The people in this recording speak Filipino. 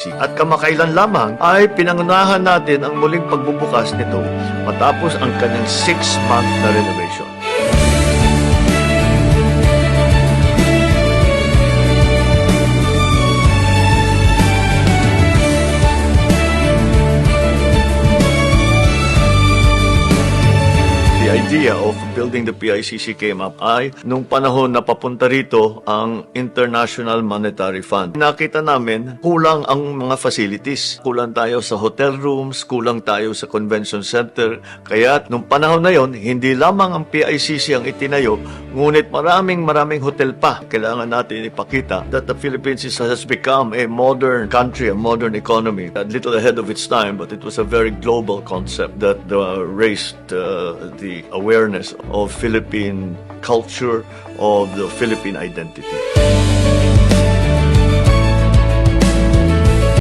At kamakailan lamang ay pinangunahan natin ang muling pagbubukas nito matapos ang kanyang six-month na renovation. The idea of building the PICC came up ay nung panahon na papunta rito ang International Monetary Fund. Nakita namin kulang ang mga facilities. Kulang tayo sa hotel rooms, kulang tayo sa convention center. Kaya nung panahon na yon, hindi lamang ang PICC ang itinayo, ngunit maraming maraming hotel pa. Kailangan natin ipakita that the Philippines has become a modern country, a modern economy. A little ahead of its time, but it was a very global concept that uh, raised uh, awareness of Philippine culture, of the Philippine identity.